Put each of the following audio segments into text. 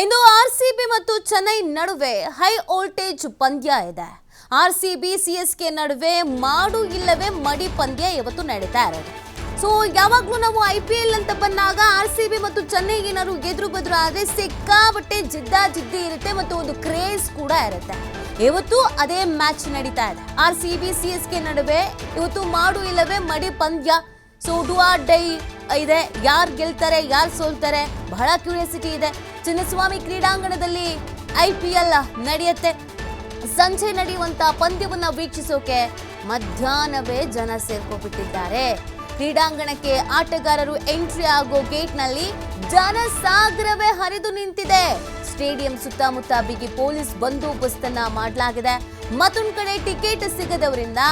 ಇಂದು RCB ಮತ್ತು ಚೆನ್ನೈ ನಡುವೆ high voltage ಪಂದ್ಯ ಇದೆ. ಆರ್ಸಿಬಿ ಸಿಎಸ್ಕೆ ನಡುವೆ ಮಾಡು ಇಲ್ಲವೇ ಮಡಿ ಪಂದ್ಯ ಇವತ್ತು ನಡೀತಾ ಇರೋದು. ಸೊ ಯಾವಾಗಲೂ ನಾವು ಐ ಪಿ ಎಲ್ ಅಂತ ಬಂದಾಗ ಆರ್ ಸಿ ಬಿ ಮತ್ತು ಚೆನ್ನೈ ಏನಾದ್ರು ಎದುರು ಬದ್ರು ಆದ್ರೆ ಸಿಕ್ಕಾಬಟ್ಟೆ ಜಿದ್ದ ಜಿದ್ದಿ ಇರುತ್ತೆ ಮತ್ತು ಒಂದು ಕ್ರೇಜ್ ಕೂಡ ಇರುತ್ತೆ. ಇವತ್ತು ಅದೇ ಮ್ಯಾಚ್ ನಡೀತಾ ಇದೆ. R C B C S K ನಡುವೆ ಇವತ್ತು ಮಾಡು ಇಲ್ಲವೇ ಮಡಿ ಪಂದ್ಯ. ಸೊ ಡು ಆರ್ ಡೈ ಇದೆ. ಯಾರು ಗೆಲ್ತಾರೆ, ಯಾರು ಸೋಲ್ತಾರೆ, ಬಹಳ ಕ್ಯೂರಿಯಾಸಿಟಿ ಇದೆ. ಚಿನ್ನಸ್ವಾಮಿ ಕ್ರೀಡಾಂಗಣದಲ್ಲಿ ಐ ಪಿ ಎಲ್ ನಡೆಯುತ್ತೆ. ಸಂಜೆ ನಡೆಯುವಂತ ಪಂದ್ಯವನ್ನ ವೀಕ್ಷಿಸೋಕೆ ಮಧ್ಯಾಹ್ನವೇ ಜನ ಸೇರ್ಕೊಬಿಟ್ಟಿದ್ದಾರೆ. ಕ್ರೀಡಾಂಗಣಕ್ಕೆ ಆಟಗಾರರು ಎಂಟ್ರಿ ಆಗೋ ಗೇಟ್ನಲ್ಲಿ ಜನಸಾಗರವೇ ಹರಿದು ನಿಂತಿದೆ. ಸ್ಟೇಡಿಯಂ ಸುತ್ತಮುತ್ತ ಬಿಗಿ ಪೊಲೀಸ್ ಬಂದೋಬಸ್ತನ್ನ ಮಾಡಲಾಗಿದೆ. ಮತ್ತೊಂದು ಕಡೆ ಟಿಕೆಟ್ ಸಿಗದವರಿಂದ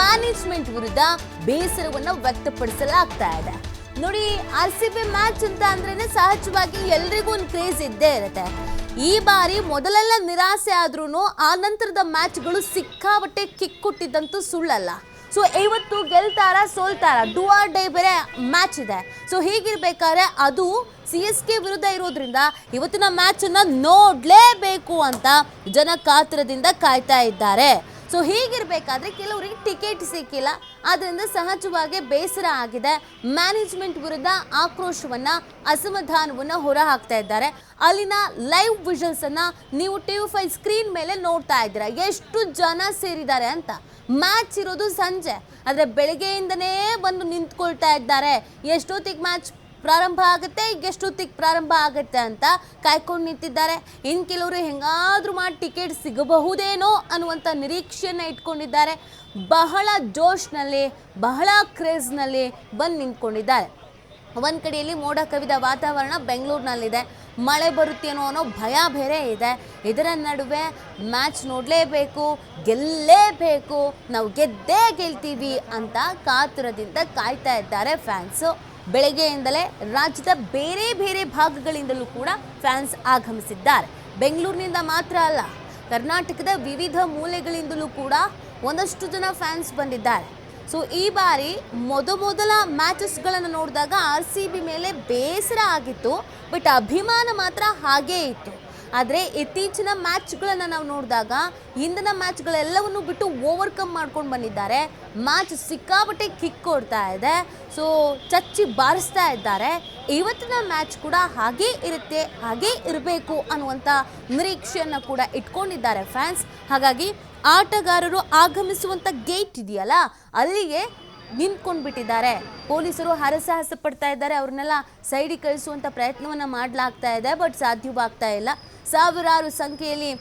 ಮ್ಯಾನೇಜ್ಮೆಂಟ್ ವಿರುದ್ಧ ಬೇಸರವನ್ನು ವ್ಯಕ್ತಪಡಿಸಲಾಗ್ತಾ ಇದೆ. ನೋಡಿ ಆರ್ ಸಿ ಬಿ ಮ್ಯಾಚ್ ಅಂತ ಅಂದ್ರೇನೆ ಸಹಜವಾಗಿ ಎಲ್ರಿಗೂ ಒಂದು ಕ್ರೇಜ್ ಇದ್ದೇ ಇರುತ್ತೆ. ಈ ಬಾರಿ ಮೊದಲೆಲ್ಲ ನಿರಾಸೆ ಆದ್ರೂ ಆ ನಂತರದ ಮ್ಯಾಚ್ಗಳು ಸಿಕ್ಕಾಬಟ್ಟೆ ಕಿಕ್ ಕೊಟ್ಟಿದ್ದಂತೂ ಸುಳ್ಳಲ್ಲ. ಸೊ ಇವತ್ತು ಗೆಲ್ತಾರ, ಸೋಲ್ತಾರ ಡೂ ಆರ್ ಡೇ ಬೇರೆ ಮ್ಯಾಚ್ ಇದೆ. ಸೊ ಹೀಗಿರ್ಬೇಕಾದ್ರೆ ಅದು ಸಿ ಎಸ್ ಕೆ ವಿರುದ್ಧ ಇರೋದ್ರಿಂದ ಇವತ್ತಿನ ಮ್ಯಾಚನ್ನು ನೋಡ್ಲೇಬೇಕು ಅಂತ ಜನ ಕಾತರದಿಂದ ಕಾಯ್ತಾ ಇದ್ದಾರೆ. ಸೊ ಹೀಗಿರಬೇಕಾದ್ರೆ ಕೆಲವರಿಗೆ ಟಿಕೆಟ್ ಸಿಕ್ಕಿಲ್ಲ. ಆದ್ದರಿಂದ ಸಹಜವಾಗಿ ಬೇಸರ ಆಗಿದೆ. ಮ್ಯಾನೇಜ್ಮೆಂಟ್ ವಿರುದ್ಧ ಆಕ್ರೋಶವನ್ನು, ಅಸಮಾಧಾನವನ್ನು ಹೊರ ಹಾಕ್ತಾ ಇದ್ದಾರೆ. ಅಲ್ಲಿನ ಲೈವ್ ವಿಜುವಲ್ಸ್ ಅನ್ನ ನೀವು ಟಿವಿ ಫೈವ್ ಸ್ಕ್ರೀನ್ ಮೇಲೆ ನೋಡ್ತಾ ಇದ್ದೀರಾ. ಎಷ್ಟು ಜನ ಸೇರಿದ್ದಾರೆ ಅಂತ. ಮ್ಯಾಚ್ ಇರೋದು ಸಂಜೆ. ಆದರೆ ಬೆಳಗ್ಗೆಯಿಂದನೇ ಬಂದು ನಿಂತ್ಕೊಳ್ತಾ ಇದ್ದಾರೆ. ಎಷ್ಟೊತ್ತಿಗೆ ಮ್ಯಾಚ್ ಪ್ರಾರಂಭ ಆಗುತ್ತೆ ಎಷ್ಟೊತ್ತಿಗೆ ಪ್ರಾರಂಭ ಆಗುತ್ತೆ ಅಂತ ಕಾಯ್ಕೊಂಡು ನಿಂತಿದ್ದಾರೆ. ಇನ್ನು ಕೆಲವರು ಹೆಂಗಾದ್ರೂ ಮಾಡಿ ಟಿಕೆಟ್ ಸಿಗಬಹುದೇನೋ ಅನ್ನುವಂಥ ನಿರೀಕ್ಷೆಯನ್ನು ಇಟ್ಕೊಂಡಿದ್ದಾರೆ. ಬಹಳ ಜೋಶ್ನಲ್ಲಿ, ಬಹಳ ಕ್ರೇಜ್ನಲ್ಲಿ ಬಂದು ನಿಂತ್ಕೊಂಡಿದ್ದಾರೆ. ಒಂದು ಕಡೆಯಲ್ಲಿ ಮೋಡ ಕವಿದ ವಾತಾವರಣ ಬೆಂಗಳೂರಿನಲ್ಲಿದೆ. ಮಳೆ ಬರುತ್ತೇನೋ ಅನ್ನೋ ಭಯ ಬೇರೆ ಇದೆ. ಇದರ ನಡುವೆ ಮ್ಯಾಚ್ ನೋಡಲೇಬೇಕು ಗೆಲ್ಲಲೇಬೇಕು ನಾವು ಗೆದ್ದೇ ಗೆಲ್ತೀವಿ ಅಂತ ಕಾತುರದಿಂದ ಕಾಯ್ತಾ ಇದ್ದಾರೆ ಫ್ಯಾನ್ಸು. ಬೆಳಗ್ಗೆಯಿಂದಲೇ ರಾಜ್ಯದ ಬೇರೆ ಬೇರೆ ಭಾಗಗಳಿಂದಲೂ ಕೂಡ ಫ್ಯಾನ್ಸ್ ಆಗಮಿಸಿದ್ದಾರೆ. ಬೆಂಗಳೂರಿನಿಂದ ಮಾತ್ರ ಅಲ್ಲ, ಕರ್ನಾಟಕದ ವಿವಿಧ ಮೂಲೆಗಳಿಂದಲೂ ಕೂಡ ಒಂದಷ್ಟು ಜನ ಫ್ಯಾನ್ಸ್ ಬಂದಿದ್ದಾರೆ. ಸೊ ಈ ಬಾರಿ ಮೊದಮೊದಲ ಮ್ಯಾಚಸ್ಗಳನ್ನು ನೋಡಿದಾಗ ಆರ್ ಸಿ ಬಿ ಮೇಲೆ ಬೇಸರ ಆಗಿತ್ತು ಬಟ್ ಅಭಿಮಾನ ಮಾತ್ರ ಹಾಗೇ ಇತ್ತು. ಆದರೆ ಇತ್ತೀಚಿನ ಮ್ಯಾಚ್ಗಳನ್ನು ನಾವು ನೋಡಿದಾಗ ಹಿಂದಿನ ಮ್ಯಾಚ್ಗಳೆಲ್ಲವನ್ನು ಬಿಟ್ಟು ಓವರ್ಕಮ್ ಮಾಡ್ಕೊಂಡು ಬಂದಿದ್ದಾರೆ. ಮ್ಯಾಚ್ ಸಿಕ್ಕಾಪಟ್ಟೆ ಕಿಕ್ ಕೊಡ್ತಾ ಇದೆ. ಸೊ ಚಚ್ಚಿ ಬಾರಿಸ್ತಾ ಇದ್ದಾರೆ. ಇವತ್ತಿನ ಮ್ಯಾಚ್ ಕೂಡ ಹಾಗೇ ಇರುತ್ತೆ, ಹಾಗೇ ಇರಬೇಕು ಅನ್ನುವಂಥ ನಿರೀಕ್ಷೆಯನ್ನು ಕೂಡ ಇಟ್ಕೊಂಡಿದ್ದಾರೆ ಫ್ಯಾನ್ಸ್. ಹಾಗಾಗಿ ಆಟಗಾರರು ಆಗಮಿಸುವಂಥ ಗೇಟ್ ಇದೆಯಲ್ಲ ಅಲ್ಲಿಗೆ ನಿಂತ್ಕೊಂಡು ಬಿಟ್ಟಿದ್ದಾರೆ ಪೊಲೀಸರು ಹರಸಾಹಸ ಪಡ್ತಾ ಇದ್ದಾರೆ. ಅವ್ರನ್ನೆಲ್ಲ ಸೈಡಿಗೆ ಕಳಿಸುವಂಥ ಪ್ರಯತ್ನವನ್ನು ಮಾಡಲಾಗ್ತಾ ಇದೆ, ಬಟ್ ಸಾಧ್ಯವಾಗ್ತಾ ಇಲ್ಲ. ಸಾವಿರಾರು ಸಂಖ್ಯೆಯಲ್ಲಿ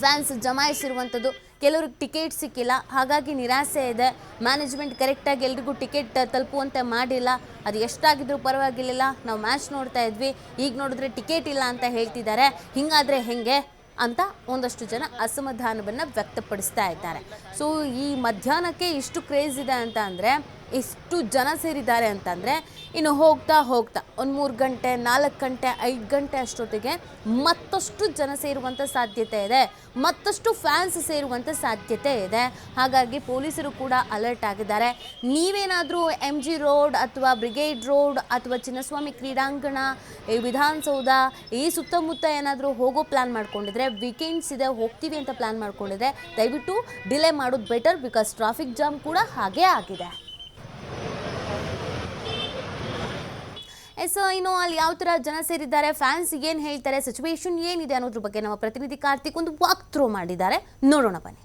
ಫ್ಯಾನ್ಸ್ ಜಮಾಯಿಸಿರುವಂಥದ್ದು. ಕೆಲವ್ರಿಗೆ ಟಿಕೆಟ್ ಸಿಕ್ಕಿಲ್ಲ. ಹಾಗಾಗಿ ನಿರಾಸೆ ಇದೆ. ಮ್ಯಾನೇಜ್ಮೆಂಟ್ ಕರೆಕ್ಟಾಗಿ ಎಲ್ರಿಗೂ ಟಿಕೆಟ್ ತಲುಪುವಂತೆ ಮಾಡಿಲ್ಲ. ಅದು ಎಷ್ಟಾಗಿದ್ರೂ ಪರವಾಗಿಲ್ಲ ನಾವು ಮ್ಯಾಚ್ ನೋಡ್ತಾ ಇದ್ವಿ. ಈಗ ನೋಡಿದ್ರೆ ಟಿಕೆಟ್ ಇಲ್ಲ ಅಂತ ಹೇಳ್ತಿದ್ದಾರೆ. ಹಿಂಗಾದರೆ ಹೆಂಗೆ ಅಂತ ಒಂದಷ್ಟು ಜನ ಅಸಮಾಧಾನವನ್ನು ವ್ಯಕ್ತಪಡಿಸ್ತಾ ಇದ್ದಾರೆ. ಸೊ ಈ ಮಧ್ಯಾಹ್ನಕ್ಕೆ ಇಷ್ಟು ಕ್ರೇಜ್ ಇದೆ ಅಂತ ಅಂದರೆ ಇಷ್ಟು ಜನ ಸೇರಿದ್ದಾರೆ ಅಂತಂದರೆ ಇನ್ನು ಹೋಗ್ತಾ ಹೋಗ್ತಾ ಒಂದು ಮೂರು ಗಂಟೆ, ನಾಲ್ಕು ಗಂಟೆ, ಐದು ಗಂಟೆ ಅಷ್ಟೊತ್ತಿಗೆ ಮತ್ತಷ್ಟು ಜನ ಸೇರುವಂಥ ಸಾಧ್ಯತೆ ಇದೆ. ಮತ್ತಷ್ಟು ಫ್ಯಾನ್ಸ್ ಸೇರುವಂಥ ಸಾಧ್ಯತೆ ಇದೆ. ಹಾಗಾಗಿ ಪೊಲೀಸರು ಕೂಡ ಅಲರ್ಟ್ ಆಗಿದ್ದಾರೆ. ನೀವೇನಾದರೂ ಎಂ ಜಿ ರೋಡ್ ಅಥವಾ ಬ್ರಿಗೇಡ್ ರೋಡ್ ಅಥವಾ ಚಿನ್ನಸ್ವಾಮಿ ಕ್ರೀಡಾಂಗಣ, ಈ ವಿಧಾನಸೌಧ, ಈ ಸುತ್ತಮುತ್ತ ಏನಾದರೂ ಹೋಗೋ ಪ್ಲ್ಯಾನ್ ಮಾಡ್ಕೊಂಡಿದ್ರೆ ವೀಕೆಂಡ್ಸ್ ಇದೆ, ಹೋಗ್ತೀವಿ ಅಂತ ಪ್ಲ್ಯಾನ್ ಮಾಡ್ಕೊಂಡಿದ್ರೆ ದಯವಿಟ್ಟು ಡಿಲೇ ಮಾಡೋದು ಬೆಟರ್ ಬಿಕಾಸ್ ಟ್ರಾಫಿಕ್ ಜಾಮ್ ಕೂಡ ಹಾಗೇ ಆಗಿದೆ. ಎಸ್, ಇನ್ನು ಅಲ್ಲಿ ಯಾವ ಥರ ಜನ ಸೇರಿದ್ದಾರೆ ಫ್ಯಾನ್ಸ್ ಏನು ಹೇಳ್ತಾರೆ ಸಿಚುವೇಶನ್ ಏನಿದೆ ಅನ್ನೋದ್ರ ಬಗ್ಗೆ ನಮ್ಮ ಪ್ರತಿನಿಧಿ ಕಾರ್ತಿಕ್ ಒಂದು ವಾಕ್ ಥ್ರೂ ಮಾಡಿದ್ದಾರೆ. ನೋಡೋಣ ಬನ್ನಿ.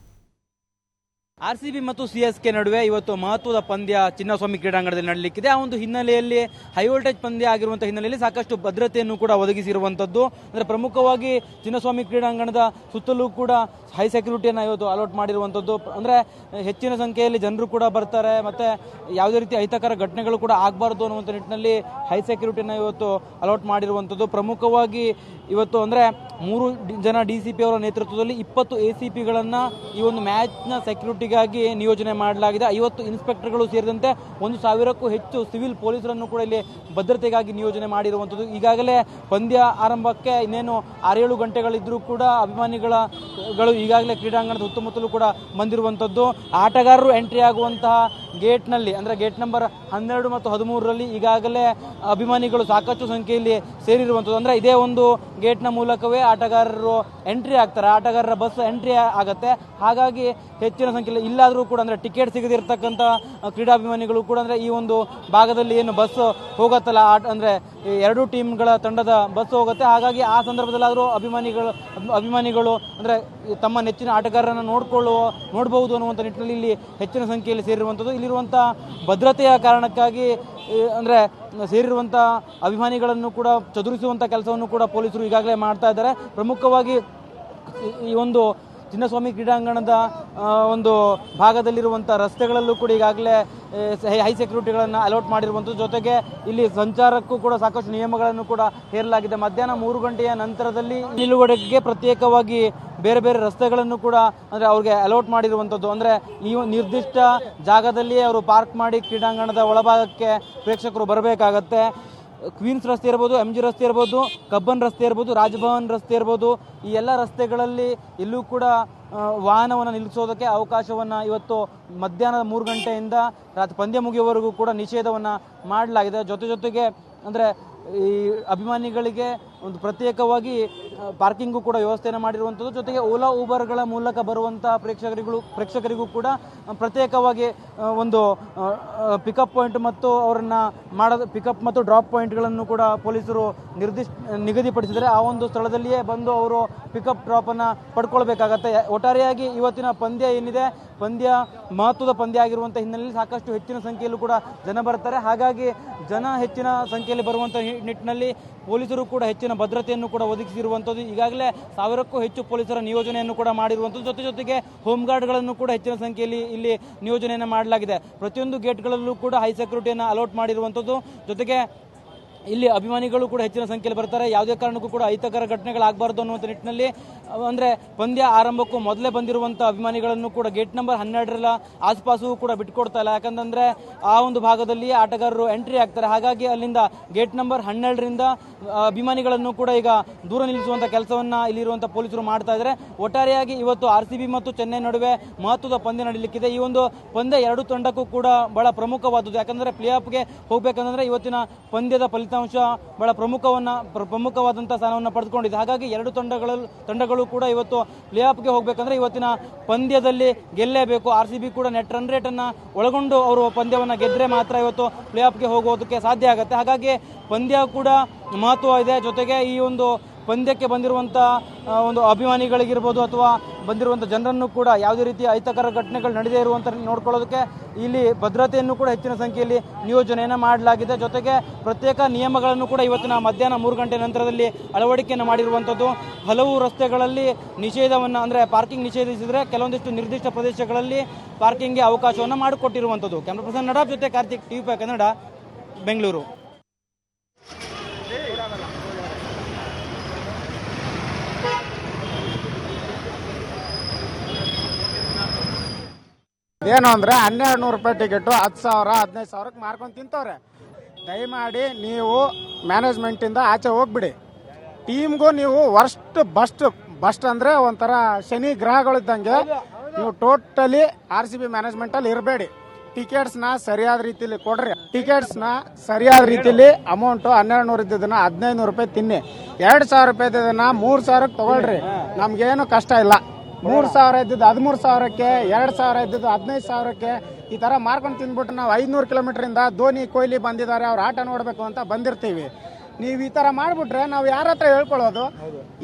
ಆರ್ ಸಿ ಬಿ ಮತ್ತು ಸಿ ಎಸ್ ಕೆ ನಡುವೆ ಇವತ್ತು ಮಹತ್ವದ ಪಂದ್ಯ ಚಿನ್ನಸ್ವಾಮಿ ಕ್ರೀಡಾಂಗಣದಲ್ಲಿ ನಡೆಯಲಿಕ್ಕಿದೆ ಆ ಒಂದು ಹಿನ್ನೆಲೆಯಲ್ಲಿ ಹೈ ವೋಲ್ಟೇಜ್ ಪಂದ್ಯ ಆಗಿರುವಂತಹ ಹಿನ್ನೆಲೆಯಲ್ಲಿ ಸಾಕಷ್ಟು ಭದ್ರತೆಯನ್ನು ಕೂಡ ಒದಗಿಸಿರುವಂತದ್ದು. ಅಂದ್ರೆ ಪ್ರಮುಖವಾಗಿ ಚಿನ್ನಸ್ವಾಮಿ ಕ್ರೀಡಾಂಗಣದ ಸುತ್ತಲೂ ಕೂಡ ಹೈ ಸೆಕ್ಯೂರಿಟಿಯನ್ನು ಇವತ್ತು ಅಲೌಟ್ ಮಾಡಿರುವಂತದ್ದು. ಅಂದ್ರೆ ಹೆಚ್ಚಿನ ಸಂಖ್ಯೆಯಲ್ಲಿ ಜನರು ಕೂಡ ಬರ್ತಾರೆ. ಮತ್ತೆ ಯಾವುದೇ ರೀತಿ ಅಹಿತಕರ ಘಟನೆಗಳು ಕೂಡ ಆಗಬಾರ್ದು ಅನ್ನುವಂಥ ನಿಟ್ಟಿನಲ್ಲಿ ಹೈ ಸೆಕ್ಯೂರಿಟಿಯನ್ನು ಇವತ್ತು ಅಲೌಟ್ ಮಾಡಿರುವಂಥದ್ದು ಪ್ರಮುಖವಾಗಿ ಇವತ್ತು ಅಂದ್ರೆ ಮೂರು ಜನ ಡಿ ಸಿ ಪಿ ಅವರ ನೇತೃತ್ವದಲ್ಲಿ ಇಪ್ಪತ್ತು ಎ ಸಿ ಪಿಗಳನ್ನು ಈ ಒಂದು ಮ್ಯಾಚ್ನ ಸೆಕ್ಯೂರಿಟಿ ಸೆಕ್ಯೂರಿಟಿಗಾಗಿ ನಿಯೋಜನೆ ಮಾಡಲಾಗಿದೆ. ಐವತ್ತು ಇನ್ಸ್ಪೆಕ್ಟರ್ಗಳು ಸೇರಿದಂತೆ ಒಂದು ಸಾವಿರಕ್ಕೂ ಹೆಚ್ಚು ಸಿವಿಲ್ ಪೊಲೀಸರನ್ನು ಕೂಡ ಇಲ್ಲಿ ಭದ್ರತೆಗಾಗಿ ನಿಯೋಜನೆ ಮಾಡಿರುವಂಥದ್ದು. ಈಗಾಗಲೇ ಪಂದ್ಯ ಆರಂಭಕ್ಕೆ ಇನ್ನೇನು ಆರೇಳು ಗಂಟೆಗಳಿದ್ರೂ ಕೂಡ ಅಭಿಮಾನಿಗಳ ಗಳು ಈಗಾಗಲೇ ಕ್ರೀಡಾಂಗಣದ ಸುತ್ತಮುತ್ತಲೂ ಕೂಡ ಬಂದಿರುವಂಥದ್ದು. ಆಟಗಾರರು ಎಂಟ್ರಿ ಆಗುವಂತಹ ಗೇಟ್ನಲ್ಲಿ, ಅಂದರೆ ಗೇಟ್ ನಂಬರ್ ಹನ್ನೆರಡು ಮತ್ತು ಹದಿಮೂರರಲ್ಲಿ ಈಗಾಗಲೇ ಅಭಿಮಾನಿಗಳು ಸಾಕಷ್ಟು ಸಂಖ್ಯೆಯಲ್ಲಿ ಸೇರಿರುವಂಥದ್ದು. ಅಂದರೆ ಇದೇ ಒಂದು ಗೇಟ್ನ ಮೂಲಕವೇ ಆಟಗಾರರು ಎಂಟ್ರಿ ಆಗ್ತಾರೆ. ಆಟಗಾರರ ಬಸ್ ಎಂಟ್ರಿ ಆಗತ್ತೆ. ಹಾಗಾಗಿ ಹೆಚ್ಚಿನ ಸಂಖ್ಯೆಯಲ್ಲಿ ಇಲ್ಲಾದರೂ ಕೂಡ ಅಂದರೆ ಟಿಕೆಟ್ ಸಿಗದಿರ್ತಕ್ಕಂಥ ಕ್ರೀಡಾಭಿಮಾನಿಗಳು ಕೂಡ ಅಂದರೆ ಈ ಒಂದು ಭಾಗದಲ್ಲಿ ಏನು ಬಸ್ ಹೋಗತ್ತಲ್ಲ ಆಟ ಅಂದರೆ ಎರಡು ಟೀಮ್ಗಳ ತಂಡದ ಬಸ್ ಹೋಗುತ್ತೆ. ಹಾಗಾಗಿ ಆ ಸಂದರ್ಭದಲ್ಲಾದರೂ ಅಭಿಮಾನಿಗಳು ಅಭಿಮಾನಿಗಳು ಅಂದರೆ ತಮ್ಮ ನೆಚ್ಚಿನ ಆಟಗಾರರನ್ನು ನೋಡಿಕೊಳ್ಳುವ, ನೋಡಬಹುದು ಅನ್ನುವಂಥ ನಿಟ್ಟಿನಲ್ಲಿ ಇಲ್ಲಿ ಹೆಚ್ಚಿನ ಸಂಖ್ಯೆಯಲ್ಲಿ ಸೇರಿರುವಂಥದ್ದು. ಇಲ್ಲಿರುವಂಥ ಭದ್ರತೆಯ ಕಾರಣಕ್ಕಾಗಿ ಅಂದರೆ ಸೇರಿರುವಂಥ ಅಭಿಮಾನಿಗಳನ್ನು ಕೂಡ ಚದುರಿಸುವಂಥ ಕೆಲಸವನ್ನು ಕೂಡ ಪೊಲೀಸರು ಈಗಾಗಲೇ ಮಾಡ್ತಾ ಇದ್ದಾರೆ. ಪ್ರಮುಖವಾಗಿ ಈ ಒಂದು ಚಿನ್ನಸ್ವಾಮಿ ಕ್ರೀಡಾಂಗಣದ ಒಂದು ಭಾಗದಲ್ಲಿರುವಂಥ ರಸ್ತೆಗಳಲ್ಲೂ ಕೂಡ ಈಗಾಗಲೇ ಹೈ ಸೆಕ್ಯೂರಿಟಿಗಳನ್ನು ಅಲೌಟ್ ಮಾಡಿರುವಂಥದ್ದು. ಜೊತೆಗೆ ಇಲ್ಲಿ ಸಂಚಾರಕ್ಕೂ ಕೂಡ ಸಾಕಷ್ಟು ನಿಯಮಗಳನ್ನು ಕೂಡ ಹೇರಲಾಗಿದೆ. ಮಧ್ಯಾಹ್ನ ಮೂರು ಗಂಟೆಯ ನಂತರದಲ್ಲಿ ನಿಲುಗಡೆಗೆ ಪ್ರತ್ಯೇಕವಾಗಿ ಬೇರೆ ಬೇರೆ ರಸ್ತೆಗಳನ್ನು ಕೂಡ, ಅಂದರೆ ಅವ್ರಿಗೆ ಅಲೌಟ್ ಮಾಡಿರುವಂಥದ್ದು. ಅಂದರೆ ಒಂದು ನಿರ್ದಿಷ್ಟ ಜಾಗದಲ್ಲಿಯೇ ಅವರು ಪಾರ್ಕ್ ಮಾಡಿ ಕ್ರೀಡಾಂಗಣದ ಒಳಭಾಗಕ್ಕೆ ಪ್ರೇಕ್ಷಕರು ಬರಬೇಕಾಗತ್ತೆ. ಕ್ವೀನ್ಸ್ ರಸ್ತೆ ಇರ್ಬೋದು ಎಂ ಜಿ ರಸ್ತೆ ಇರ್ಬೋದು ಕಬ್ಬನ್ ರಸ್ತೆ ಇರ್ಬೋದು ರಾಜಭವನ್ ರಸ್ತೆ ಇರ್ಬೋದು, ಈ ಎಲ್ಲ ರಸ್ತೆಗಳಲ್ಲಿ ಇಲ್ಲೂ ಕೂಡ ವಾಹನವನ್ನು ನಿಲ್ಲಿಸೋದಕ್ಕೆ ಅವಕಾಶವನ್ನು ಇವತ್ತು ಮಧ್ಯಾಹ್ನದ ಮೂರು ಗಂಟೆಯಿಂದ ರಾತ್ರಿ ಪಂದ್ಯ ಮುಗಿಯುವವರೆಗೂ ಕೂಡ ನಿಷೇಧವನ್ನು ಮಾಡಲಾಗಿದೆ. ಜೊತೆ ಜೊತೆಗೆ ಅಂದರೆ ಈ ಅಭಿಮಾನಿಗಳಿಗೆ ಒಂದು ಪ್ರತ್ಯೇಕವಾಗಿ ಪಾರ್ಕಿಂಗು ಕೂಡ ವ್ಯವಸ್ಥೆಯನ್ನು ಮಾಡಿರುವಂಥದ್ದು. ಜೊತೆಗೆ ಓಲಾ ಊಬರ್ಗಳ ಮೂಲಕ ಬರುವಂಥ ಪ್ರೇಕ್ಷಕರಿಗಳು, ಪ್ರೇಕ್ಷಕರಿಗೂ ಕೂಡ ಪ್ರತ್ಯೇಕವಾಗಿ ಒಂದು ಪಿಕಪ್ ಪಾಯಿಂಟ್ ಮತ್ತು ಅವರನ್ನು ಮಾಡೋದು ಪಿಕಪ್ ಮತ್ತು ಡ್ರಾಪ್ ಪಾಯಿಂಟ್ಗಳನ್ನು ಕೂಡ ಪೊಲೀಸರು ನಿರ್ದಿಷ್ಟ ನಿಗದಿಪಡಿಸಿದರೆ ಆ ಒಂದು ಸ್ಥಳದಲ್ಲಿಯೇ ಬಂದು ಅವರು ಪಿಕಪ್ ಡ್ರಾಪನ್ನು ಪಡ್ಕೊಳ್ಬೇಕಾಗತ್ತೆ. ಒಟ್ಟಾರೆಯಾಗಿ ಇವತ್ತಿನ ಪಂದ್ಯ ಏನಿದೆ? ಪಂದ್ಯ ಮಹತ್ವದ ಪಂದ್ಯ ಆಗಿರುವಂಥ ಹಿನ್ನೆಲೆಯಲ್ಲಿ ಸಾಕಷ್ಟು ಹೆಚ್ಚಿನ ಸಂಖ್ಯೆಯಲ್ಲೂ ಕೂಡ ಜನ ಬರ್ತಾರೆ. ಹಾಗಾಗಿ ಜನ ಹೆಚ್ಚಿನ ಸಂಖ್ಯೆಯಲ್ಲಿ ಬರುವಂಥ ನಿಟ್ಟಿನಲ್ಲಿ ಪೊಲೀಸರು ಕೂಡ ಹೆಚ್ಚಿನ ಭದ್ರತೆಯನ್ನು ಕೂಡ ಒದಗಿಸಿರುವಂಥದ್ದು ಈಗಾಗಲೇ ಸಾವಿರಕ್ಕೂ ಹೆಚ್ಚು ಪೊಲೀಸರ ನಿಯೋಜನೆಯನ್ನು ಕೂಡ ಮಾಡಿರುವಂಥದ್ದು. ಜೊತೆ ಜೊತೆಗೆ ಹೋಮ್ ಗಾರ್ಡ್ಗಳನ್ನು ಕೂಡ ಹೆಚ್ಚಿನ ಸಂಖ್ಯೆಯಲ್ಲಿ ಇಲ್ಲಿ ನಿಯೋಜನೆಯನ್ನು ಮಾಡಲಾಗಿದೆ. ಪ್ರತಿಯೊಂದು ಗೇಟ್ಗಳಲ್ಲೂ ಕೂಡ ಹೈ ಸೆಕ್ಯೂರಿಟಿಯನ್ನು ಅಲೌಟ್ ಮಾಡಿರುವಂಥದ್ದು. ಜೊತೆಗೆ ಇಲ್ಲಿ ಅಭಿಮಾನಿಗಳು ಕೂಡ ಹೆಚ್ಚಿನ ಸಂಖ್ಯೆಯಲ್ಲಿ ಬರ್ತಾರೆ. ಯಾವುದೇ ಕಾರಣಕ್ಕೂ ಕೂಡ ಅಹಿತಕರ ಘಟನೆಗಳಾಗಬಾರ್ದು ಅನ್ನುವಂಥ ನಿಟ್ಟಿನಲ್ಲಿ ಅಂದರೆ ಪಂದ್ಯ ಆರಂಭಕ್ಕೂ ಮೊದಲೇ ಬಂದಿರುವಂಥ ಅಭಿಮಾನಿಗಳನ್ನು ಕೂಡ ಗೇಟ್ ನಂಬರ್ ಹನ್ನೆರಡರಲ್ಲ ಆಸುಪಾಸು ಕೂಡ ಬಿಟ್ಕೊಡ್ತಾ ಇಲ್ಲ. ಯಾಕಂತಂದರೆ ಆ ಒಂದು ಭಾಗದಲ್ಲಿ ಆಟಗಾರರು ಎಂಟ್ರಿ ಆಗ್ತಾರೆ. ಹಾಗಾಗಿ ಅಲ್ಲಿಂದ ಗೇಟ್ ನಂಬರ್ ಹನ್ನೆರಡರಿಂದ ಅಭಿಮಾನಿಗಳನ್ನು ಕೂಡ ಈಗ ದೂರ ನಿಲ್ಲಿಸುವಂಥ ಕೆಲಸವನ್ನು ಇಲ್ಲಿರುವಂಥ ಪೊಲೀಸರು ಮಾಡ್ತಾ ಇದ್ದಾರೆ. ಒಟ್ಟಾರೆಯಾಗಿ ಇವತ್ತು ಆರ್ ಸಿ ಬಿ ಮತ್ತು ಚೆನ್ನೈ ನಡುವೆ ಮಹತ್ವದ ಪಂದ್ಯ ನಡೀಲಿಕ್ಕಿದೆ. ಈ ಒಂದು ಪಂದ್ಯ ಎರಡು ತಂಡಕ್ಕೂ ಕೂಡ ಬಹಳ ಪ್ರಮುಖವಾದದ್ದು. ಯಾಕಂದರೆ ಪ್ಲೇ ಆಫ್ಗೆ ಹೋಗಬೇಕಂದ್ರೆ ಇವತ್ತಿನ ಪಂದ್ಯದ ಫಲಿತಾಂಶ ಬಹಳ ಪ್ರಮುಖವನ್ನ ಪ್ರ- ಪ್ರಮುಖವಾದಂಥ ಸ್ಥಾನವನ್ನು ಪಡೆದುಕೊಂಡಿದೆ. ಹಾಗಾಗಿ ಎರಡು ತಂಡಗಳಲ್ಲಿ ತಂಡಗಳು ಕೂಡ ಇವತ್ತು ಪ್ಲೇ ಆಫ್ಗೆ ಹೋಗ್ಬೇಕಂದ್ರೆ ಇವತ್ತಿನ ಪಂದ್ಯದಲ್ಲಿ ಗೆಲ್ಲೇಬೇಕು. ಆರ್ ಸಿ ಬಿ ಕೂಡ ನೆಟ್ ರನ್ ರೇಟನ್ನು ಒಳಗೊಂಡು ಅವರು ಪಂದ್ಯವನ್ನು ಗೆದ್ದರೆ ಮಾತ್ರ ಇವತ್ತು ಪ್ಲೇ ಆಫ್ಗೆ ಹೋಗೋದಕ್ಕೆ ಸಾಧ್ಯ ಆಗುತ್ತೆ. ಹಾಗಾಗಿ ಪಂದ್ಯ ಕೂಡ ಮಹತ್ವ ಇದೆ. ಜೊತೆಗೆ ಈ ಒಂದು ಪಂದ್ಯಕ್ಕೆ ಬಂದಿರುವಂಥ ಒಂದು ಅಭಿಮಾನಿಗಳಿಗಿರ್ಬೋದು ಅಥವಾ ಬಂದಿರುವಂಥ ಜನರನ್ನು ಕೂಡ ಯಾವುದೇ ರೀತಿಯ ಅಹಿತಕರ ಘಟನೆಗಳು ನಡೆದೇ ಇರುವಂಥ ನೋಡ್ಕೊಳ್ಳೋದಕ್ಕೆ ಇಲ್ಲಿ ಭದ್ರತೆಯನ್ನು ಕೂಡ ಹೆಚ್ಚಿನ ಸಂಖ್ಯೆಯಲ್ಲಿ ನಿಯೋಜನೆಯನ್ನು ಮಾಡಲಾಗಿದೆ. ಜೊತೆಗೆ ಪ್ರತ್ಯೇಕ ನಿಯಮಗಳನ್ನು ಕೂಡ ಇವತ್ತಿನ ಮಧ್ಯಾಹ್ನ ಮೂರು ಗಂಟೆ ನಂತರದಲ್ಲಿ ಅಳವಡಿಕೆಯನ್ನು ಮಾಡಿರುವಂಥದ್ದು ಹಲವು ರಸ್ತೆಗಳಲ್ಲಿ ನಿಷೇಧವನ್ನು ಅಂದರೆ ಪಾರ್ಕಿಂಗ್ ನಿಷೇಧಿಸಿದರೆ ಕೆಲವೊಂದಿಷ್ಟು ನಿರ್ದಿಷ್ಟ ಪ್ರದೇಶಗಳಲ್ಲಿ ಪಾರ್ಕಿಂಗ್ಗೆ ಅವಕಾಶವನ್ನು ಮಾಡಿಕೊಟ್ಟಿರುವಂಥದ್ದು ಕ್ಯಾಮ್ರಾ ಪರ್ಸನ್ ನಡಾಬ್ ಜೊತೆ ಕಾರ್ತಿಕ್ ಟಿವಿ ಕನ್ನಡ, ಬೆಂಗಳೂರು. ಏನು ಅಂದರೆ ಹನ್ನೆರಡು ನೂರು ರೂಪಾಯಿ ಟಿಕೆಟು ಹತ್ತು ಸಾವಿರ, ಹದಿನೈದು ಸಾವಿರಕ್ಕೆ ಮಾರ್ಕೊಂಡು ತಿಂತವ್ರೆ. ದಯಮಾಡಿ ನೀವು ಮ್ಯಾನೇಜ್ಮೆಂಟಿಂದ ಆಚೆ ಹೋಗ್ಬಿಡಿ. ಟೀಮ್ಗೂ ನೀವು ವರ್ಸ್ಟ್ ಬಸ್ಟ್ ಬಸ್ಟ್ ಅಂದರೆ ಒಂಥರ ಶನಿ ಗ್ರಹಗಳಿದ್ದಂಗೆ ನೀವು ಟೋಟಲಿ ಆರ್ ಸಿ ಬಿ ಮ್ಯಾನೇಜ್ಮೆಂಟಲ್ಲಿ ಇರಬೇಡಿ. ಟಿಕೆಟ್ಸ್ನ ಸರಿಯಾದ ರೀತಿಲಿ ಕೊಡ್ರಿ. ಟಿಕೆಟ್ಸ್ನ ಸರಿಯಾದ ರೀತಿಲಿ ಅಮೌಂಟು ಹನ್ನೆರಡು ನೂರು ಇದ್ದಿದ್ದನ್ನ ಹದಿನೈದು ನೂರು ರೂಪಾಯಿ ತಿನ್ನಿ. ಎರಡು ಸಾವಿರ ರೂಪಾಯಿ ಇದ್ದಿದ್ದನ್ನ ಮೂರು ಸಾವಿರಕ್ಕೆ ತಗೊಳ್ರಿ. ನಮಗೇನು ಕಷ್ಟ ಇಲ್ಲ. ಮೂರು ಸಾವಿರ ಇದ್ದಿದ್ದು ಹದಿಮೂರು ಸಾವಿರಕ್ಕೆ, ಎರಡು ಸಾವಿರ ಇದ್ದಿದ್ದು ಹದಿನೈದು ಸಾವಿರಕ್ಕೆ. ಈ ಥರ ಮಾರ್ಕೊಂಡು ತಿಂದ್ಬಿಟ್ಟು ನಾವು ಐದುನೂರು ಕಿಲೋಮೀಟ್ರಿಂದ ಧೋನಿ, ಕೊಹ್ಲಿ ಬಂದಿದ್ದಾರೆ, ಅವ್ರ ಆಟ ನೋಡಬೇಕು ಅಂತ ಬಂದಿರ್ತೀವಿ. ನೀವು ಈ ಥರ ಮಾಡಿಬಿಟ್ರೆ ನಾವು ಯಾರ ಹತ್ರ ಹೇಳ್ಕೊಳ್ಳೋದು?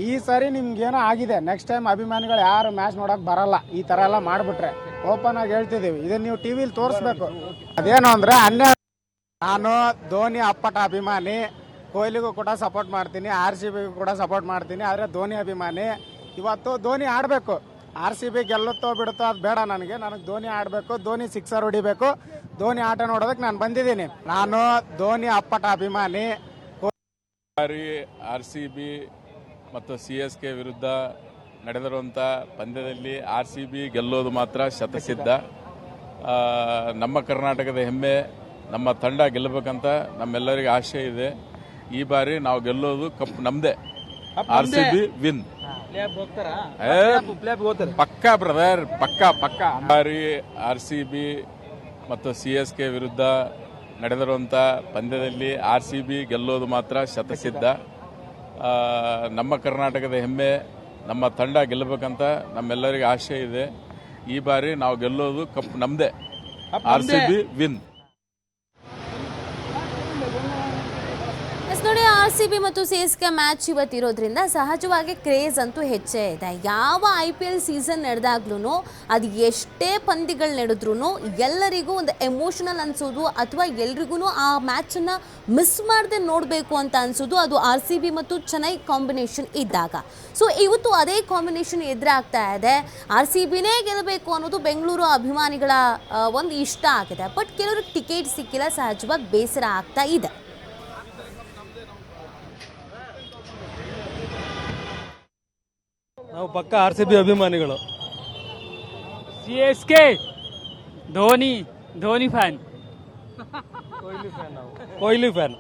ಈ ಸರಿ ನಿಮ್ಗೇನೋ ಆಗಿದೆ. ನೆಕ್ಸ್ಟ್ ಟೈಮ್ ಅಭಿಮಾನಿಗಳು ಯಾರು ಮ್ಯಾಚ್ ನೋಡೋಕೆ ಬರಲ್ಲ. ಈ ಥರ ಎಲ್ಲ ಮಾಡಿಬಿಟ್ರೆ. ಓಪನ್ ಆಗಿ ಹೇಳ್ತಿದ್ದೀವಿ ಇದನ್ನು ನೀವು ಟಿ ವಿಲಿ ತೋರಿಸ್ಬೇಕು. ಅದೇನು ಅಂದರೆ ಹನ್ನೆರಡು ನಾನು, ಧೋನಿ ಅಪ್ಪಟ ಅಭಿಮಾನಿ. ಕೊಹ್ಲಿಗೂ ಕೂಡ ಸಪೋರ್ಟ್ ಮಾಡ್ತೀನಿ ಆರ್ ಸಿ ಬಿಗೂ ಕೂಡ ಸಪೋರ್ಟ್ ಮಾಡ್ತೀನಿ, ಆದರೆ ಧೋನಿ ಅಭಿಮಾನಿ. ಇವತ್ತು ಧೋನಿ ಆಡಬೇಕು. ಆರ್ ಸಿ ಬಿ ಗೆಲ್ಲುತ್ತೋ ಬಿಡುತ್ತೋ ಅದು ಬೇಡ ನನಗೆ. ನನಗೆ ಧೋನಿ ಆಡಬೇಕು ಧೋನಿ ಸಿಕ್ಸರ್ ಹೊಡಿಬೇಕು. ಧೋನಿ ಆಟ ನೋಡೋದಕ್ಕೆ ನಾನು ಬಂದಿದ್ದೀನಿ. ನಾನು ಧೋನಿ ಅಪ್ಪಟ ಅಭಿಮಾನಿ. ಬಾರಿ ಆರ್ ಸಿ ಬಿ ಮತ್ತು ಸಿ ಎಸ್ ಕೆ ವಿರುದ್ಧ ನಡೆದಿರುವಂಥ ಪಂದ್ಯದಲ್ಲಿ ಆರ್ ಸಿ ಬಿ ಗೆಲ್ಲೋದು ಮಾತ್ರ ಶತಸಿದ್ಧ. ನಮ್ಮ ಕರ್ನಾಟಕದ ಹೆಮ್ಮೆ ನಮ್ಮ ತಂಡ ಗೆಲ್ಲಬೇಕಂತ ನಮ್ಮೆಲ್ಲರಿಗೆ ಆಶೆ ಇದೆ. ಈ ಬಾರಿ ನಾವು ಗೆಲ್ಲೋದು ಕಪ್ ನಮ್ಮದೇ ಆರ್ ಸಿ ಬಿ ವಿನ್ ಪಕ್ಕ ಬ್ರದರ್ ಪಕ್ಕ ಪಕ್ಕ. ಅಂಬಾರಿ ಆರ್ ಸಿ ಬಿ ಮತ್ತು ಸಿ ಎಸ್ ಕೆ ವಿರುದ್ಧ ನಡೆದಿರುವಂಥ ಪಂದ್ಯದಲ್ಲಿ ಆರ್ ಸಿ ಬಿ ಗೆಲ್ಲೋದು ಮಾತ್ರ ಶತಸಿದ್ಧ. ನಮ್ಮ ಕರ್ನಾಟಕದ ಹೆಮ್ಮೆ ನಮ್ಮ ತಂಡ ಗೆಲ್ಲಬೇಕಂತ ನಮ್ಮೆಲ್ಲರಿಗೆ ಆಶೆ ಇದೆ. ಈ ಬಾರಿ ನಾವು ಗೆಲ್ಲೋದು ಕಪ್ ನಮ್ದೇ. R C B wins ನೋಡಿ ಆರ್ ಸಿ ಬಿ ಮತ್ತು ಸಿ ಎಸ್ ಕೆ ಮ್ಯಾಚ್ ಇವತ್ತಿರೋದ್ರಿಂದ ಸಹಜವಾಗಿ ಕ್ರೇಜ್ ಅಂತೂ ಹೆಚ್ಚೇ ಇದೆ. ಯಾವ ಐ ಪಿ ಎಲ್ ಸೀಸನ್ ನಡೆದಾಗ್ಲೂ ಅದು ಎಷ್ಟೇ ಪಂದ್ಯಗಳು ನಡೆದ್ರೂ ಎಲ್ಲರಿಗೂ ಒಂದು ಎಮೋಷನಲ್ ಅನ್ಸೋದು ಅಥವಾ ಎಲ್ರಿಗೂ ಆ ಮ್ಯಾಚನ್ನು ಮಿಸ್ ಮಾಡದೆ ನೋಡಬೇಕು ಅಂತ ಅನ್ಸೋದು ಅದು ಆರ್ ಸಿ ಬಿ ಮತ್ತು ಚೆನ್ನೈ ಕಾಂಬಿನೇಷನ್ ಇದ್ದಾಗ. ಸೊ, ಇವತ್ತು ಅದೇ ಕಾಂಬಿನೇಷನ್ ಎದುರಾಗ್ತಾ ಇದೆ. ಆರ್ ಸಿ ಬಿನೇ ಗೆಲ್ಲಬೇಕು ಅನ್ನೋದು ಬೆಂಗಳೂರು ಅಭಿಮಾನಿಗಳ ಒಂದು ಇಷ್ಟ ಆಗಿದೆ. ಬಟ್ ಕೆಲವ್ರಿಗೆ ಟಿಕೆಟ್ ಸಿಕ್ಕಿಲ್ಲ, ಸಹಜವಾಗಿ ಬೇಸರ ಆಗ್ತಾ ಇದೆ. ನಾವು ಪಕ್ಕ ಆರ್ ಸಿ ಬಿ ಅಭಿಮಾನಿಗಳು. C S K Dhoni Dhoni fan Kohli fan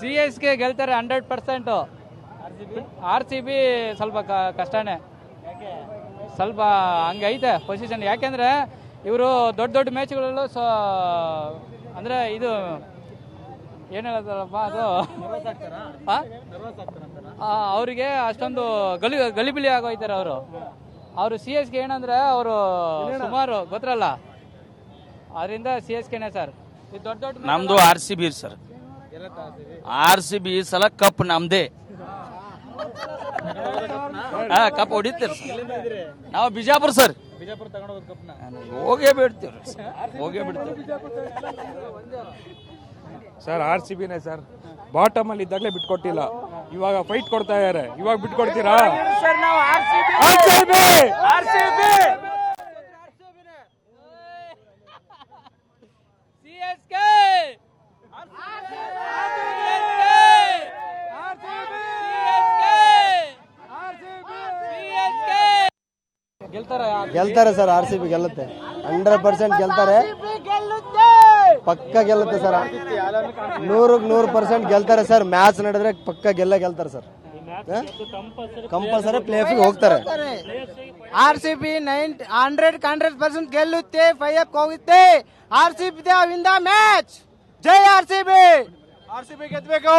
C S K ಗೆಲ್ತಾರೆ hundred percent R C B ಸ್ವಲ್ಪ ಕಷ್ಟನೇ. ಸ್ವಲ್ಪ ಹಂಗೈತೆ ಪೊಸಿಷನ್ ಯಾಕೆಂದ್ರೆ ಇವರು ದೊಡ್ಡ ದೊಡ್ಡ ಮ್ಯಾಚ್ಗಳಲ್ಲೂ ಸೊ ಅಂದ್ರೆ ಇದು ಏನು ಹೇಳ್ತಾರಪ್ಪ ಅದು? ಅವ್ರಿಗೆ ಅಷ್ಟೊಂದು ಗಲಿ ಗಲಿಬಿಲಿ ಆಗೋಯ್ತಾರೆ ಅವರು. ಅವರು ಸಿ ಎಸ್ ಕೆ ಏನಂದ್ರೆ ಅವರು ಸುಮಾರು ಗೊತ್ತರಲ್ಲ? ಅದರಿಂದ ಸಿ ಎಸ್ ಕೆನೆ ಸರ್. ಇದು ದೊಡ್ಡ ದೊಡ್ಡ ನಮ್ದು R C B sir. R C B ಸಲ ಕಪ್ ನಮ್ದೇ. ಹಾ ಕಪ್ ಹೊಡಿತೀರಿ ಸರ್. ನಾವು ಬಿಜಾಪುರ ಸರ್. ಹೋಗೇ ಬಿಡ್ತೀವ್ರಿ ಹೋಗೇ ಬಿಡ್ತೀವಿ ಸರ್ ಆರ್ ಸಿ ಬಿನೇ ಸರ್. ಬಾಟಮ್ ಅಲ್ಲಿ ಇದ್ದಾಗಲೇ ಬಿಟ್ಕೊಟ್ಟಿಲ್ಲ. ಇವಾಗ ಫೈಟ್ ಕೊಡ್ತಾ ಇದಾರೆ. ಇವಾಗ ಬಿಟ್ಕೊಡ್ತೀರಾ? ಗೆಲ್ತಾರೆ ಸರ್ ಆರ್ ಸಿ ಬಿ ಗೆಲ್ಲುತ್ತೆ. ಹಂಡ್ರೆಡ್ ಪರ್ಸೆಂಟ್ ಗೆಲ್ತಾರೆ. ಪಕ್ಕ ಗೆಲ್ಲುತ್ತೆ ಸರ್. ನೂರಕ್ಕೆ ನೂರು ಪರ್ಸೆಂಟ್ ಗೆಲ್ತಾರೆ ಸರ್ ಮ್ಯಾಚ್ ನಡೆದ್ರೆ ಪಕ್ಕ ಗೆಲ್ಲ ಗೆಲ್ತಾರೆ ಸರ್ ಕಂಪಲ್ಸರಿ ಪ್ಲೇ ಆಫಿಗೆ ಹೋಗ್ತಾರೆ. R C B nine hundred hundred percent ಗೆಲ್ಲುತ್ತೆ ಫೈ ಅಪ್ ಹೋಗುತ್ತೆ ಆರ್ ಸಿ ಬಿ ಅವಿಂದ the match Jai R C B R C B ಗೆದ್ಬೇಕು.